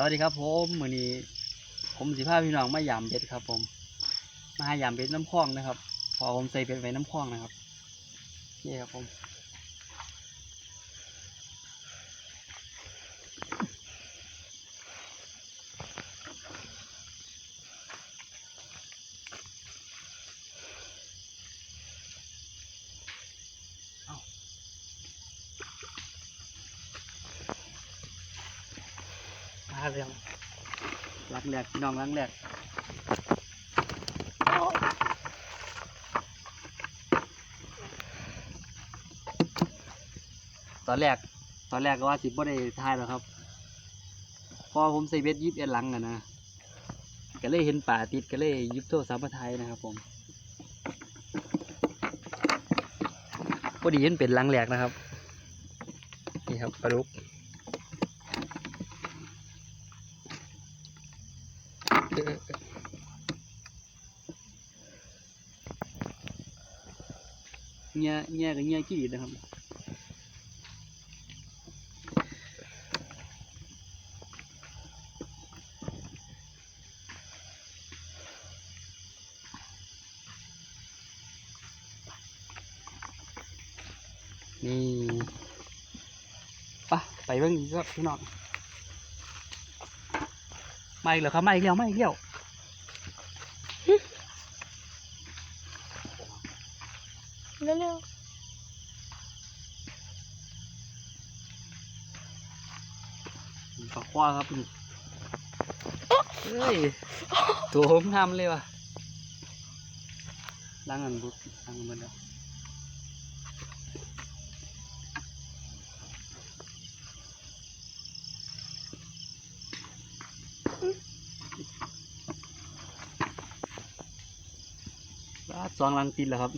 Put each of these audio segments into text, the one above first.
สวัสดีครับผมมือนี้ผมสิภาพี่น้องมายามเบ็ดครับ ผม มาหายามเบ็ดน้ำคลองนะครับ พอผมใส่เบ็ดไว้น้ำคลองนะครับนี่ครับผม เร็วลังแรกพี่น้องลังแรกตอนแรก ตอนแรกก็ว่าสิบ่ได้ทายหรอกครับ พอผมใส่เบ็ดยิบเอ็นหลังอะนะก็เลยเห็นป่าติดก็เลยยิบโทรศัพท์มาถ่ายนะครับผมพอดีเห็นเป็นหลังแหลกนะครับ นี่ครับปลาดุก เงี้ยเงี้ยกับเงี้ยขี้ดีดนะครับนี่ปะไปเบิ่งอีกก็พี่น้อง มาอีกแล้วครับมาอีกแล้วมาอีกแล้วเร็วปลาควาครับนี่เฮ้ยตัวผมทำเลยว่ะล้างอันบุกล้างอันมันแล้ว สองลังติดแล้วครับ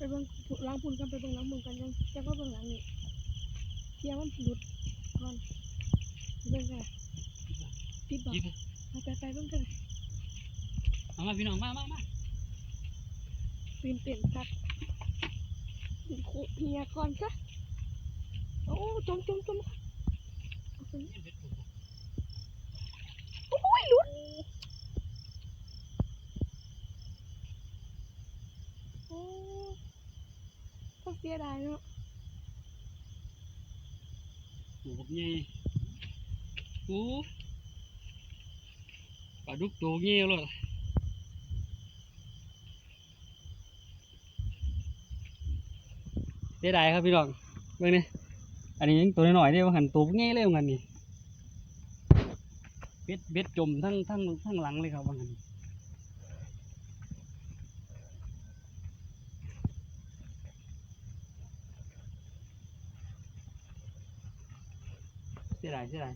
ไปเบิ่งล้างปุ่นกันไปเบิ่งล้างมือกันยังจะก็เบิ่งหลังนี่เทียมันหลุดก่อนเบิ่งกันติดบอกยิบไปไปไปเบิ่งกันเอามาพี่น้องมามามาปีนเต้นสักเฮียก่อนซะโอ้จมจมจมเอาไปโอ้ยหลุดโอ้ก็ เสียดายเนาะโอ้โหใหญ่โอ้ปลาดุกตัวเงี้ยเลยเสียดายครับพี่น้องเบิ่งนี่อันนี้ยังตัวน้อยๆเนี่ยว่าหันตัวเงี้ยเลยว่างันนี่เบ็ดเบ็ดจมทั้งทั้งทั้งหลังเลยครับว่างัน เสียดายเสียดาย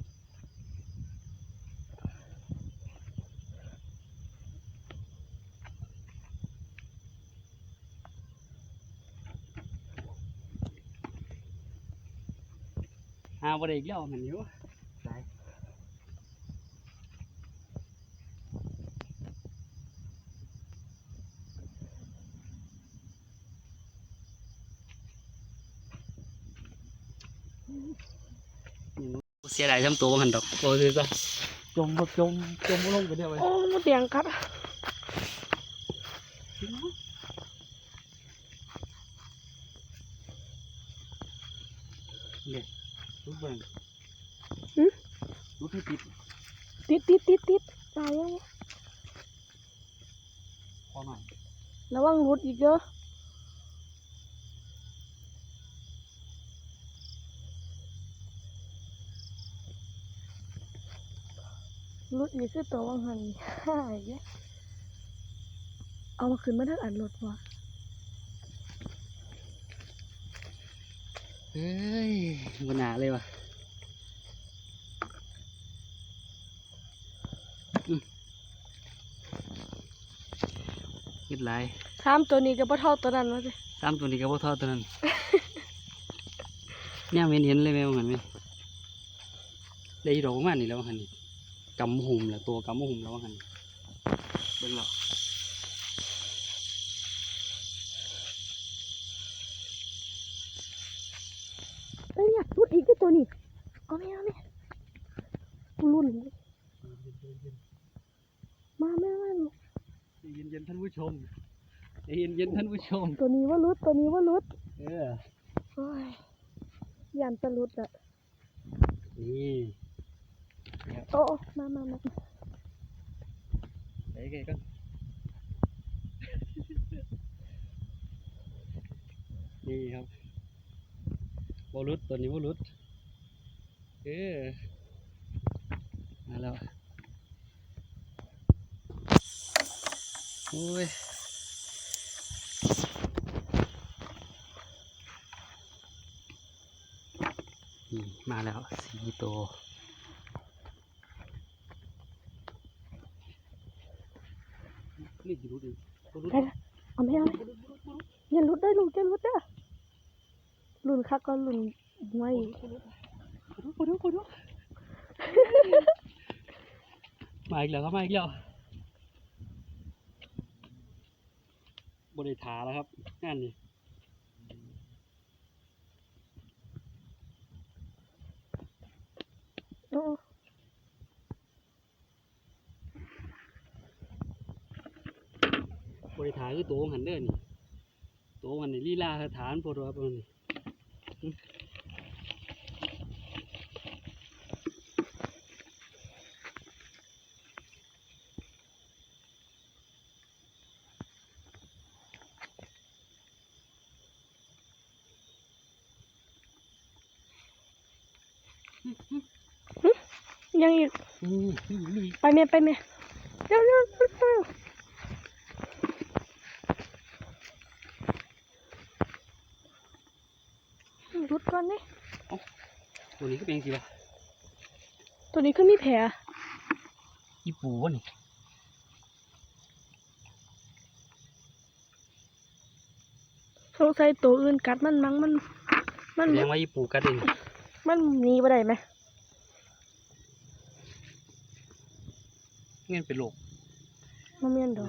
หาบ่ได้อีกแล้วมันอยู่หลาย เสียดายทำตัวบ่หันดอกโอ้ยซะจมบ่จมจมบ่ลงไปเดียวไปโอ้มดแดงครับเนี่ยรูดเบิ่งหึรูดให้ติดติดติดติดติดตายยังพอหน่อยระวังหลุดอีกเด้อ หลุดอีกคือตัววังหันหายเด้เอามาขึ้นมาทั้งอันรถวะเฮ้ยบนหนาเลยว่ะคิดหลายสามตัวนี้ก็บ่เท่าตัวนั้นว่าสิสามตัวนี้ก็บ่เท่าตัวนั้นเนี่ยเห็นเห็นเลยแม่ว่าหันไหมได้ดอกประมาณนี้แล้วว่าหันนี่ กำหุ่มแหละตัวกำหุ่มแล้วว่าหันเบิ่งแล้วเอ้ยอยากรุดอีกก็ตัวนี้เอาไหมเอาไหมกูรุ่นมาแม่มาลูกเย็นเย็นๆท่านผู้ชมเย็นเย็นๆท่านผู้ชม ตัวนี้ว่ารุดตัวนี้ว่ารุดเออโอ้ยยันตะลุดอะนี่ โอ้โอ้มามามาไปไกลกันนี่ครับบอลุดตัวนี้บอลุดเออมาแล้วโอ้ยนี่มาแล้วสี่ตัว นี่กี่รุดเองตัวรุดได้ละเอาไหมเอาไหมอย่ารุดได้ลูกอย่ารุดเด้อรุ่นคักก็รุ่นไม่ขอโทษขอโทษขอโทษมาอีกแล้วครับมาอีกแล้วบริฐาแล้วครับงานนี้ ริฐาคือตัวของหันเด้อนี่ตัวของหันนี่ลีลาสถานโพดครับนี่ยังอีกนี่นี่นี่ไปเมียไปเมียเร็วเร็วเร็ว ร็วรุดก่อนนี่ตัวนี้ก็เป็นสิวะตัวนี้ก็มีแผลอีปูวะนี่สงสัยตัวอื่นกัดมันมั้งมัน มันแสดงว่าอีปูกัดเองมันหนีไปได้ไหมเงี้ยเป็นโรคมันเมียนดอก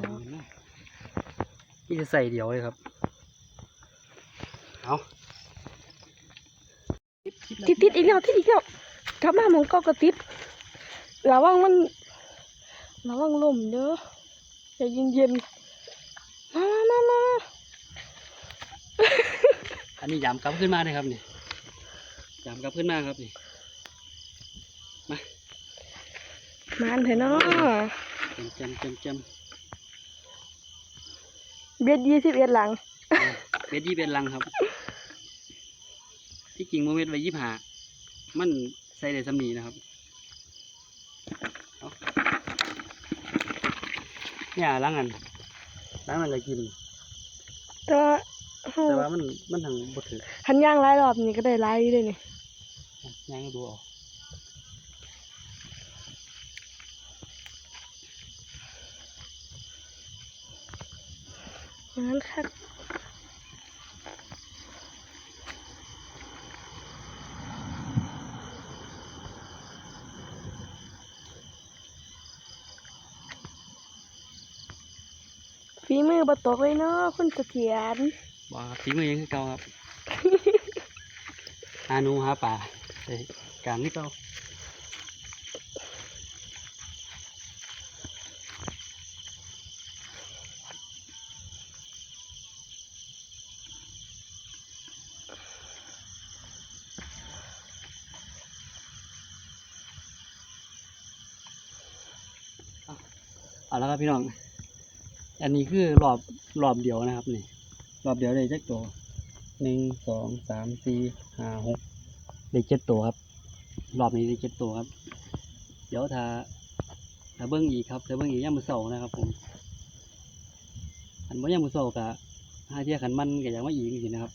นี่จะใส่เดียวเลยครับ เอา ติดติดอีกแล้วติดอีกแล้วกลับมาหมองเก็กระติดระวังมันระวังลมเด้อใจเย็นเย็นๆมามามามาอันนี้ยามกลับขึ้นมาเลยครับนี่ยามกลับขึ้นมาครับนี่มาอันเถอะเนาะจำจำจำจเบียดยี่สิบเอ็ดหลังำเบ็ดยี่เป็นลังครับ ที่จริงโมเมนต์ไว้ยี่ห้ามันใส่ได้สำนีนะครับเอาเนี่ยล้างอันล้างอันก็กิน แต่ว่าเฮาแต่ว่ามันมันทางบดถือหันย่างหลายรอบนี่ก็ได้หลายอยู่เลยนี่ย่างให้ดูเออกงั้นคัก ฝีมือบ่ตกเลยเนาะคุณเสถียรบอกครับฝีมือยังคือเก่าครับหาหนูหาป่าเอ้ยการนี่เก่าเอาแล้วครับพี่น้อง อันนี้คือรอบรอบเดียวนะครับนี่รอบเดียวได้จักตัวหนึ่งสองสามสี่ห้าหกได้เจ็ดตัวครับ รอบนี้ได้เจ็ดตัวครับ เดี๋ยวถ้าถ้าเบิ้งอีกครับถ้าเบิ้งอีกย่ามมือเสานะครับ ผมอันบ่ย่ามมือเสากะห้าเทียขันมันก็อยากมาอีกสินะครับ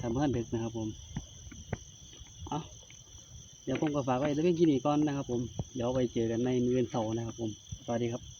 ทำเพื่อนเด็กนะครับผมเอาเดี๋ยวผมก็ฝากไว้แต่เพียงที่นี้ก่อนนะครับ ผมเดี๋ยวไปเจอกันในเมือนเสาร์นะครับ ผมสวัสดีครับ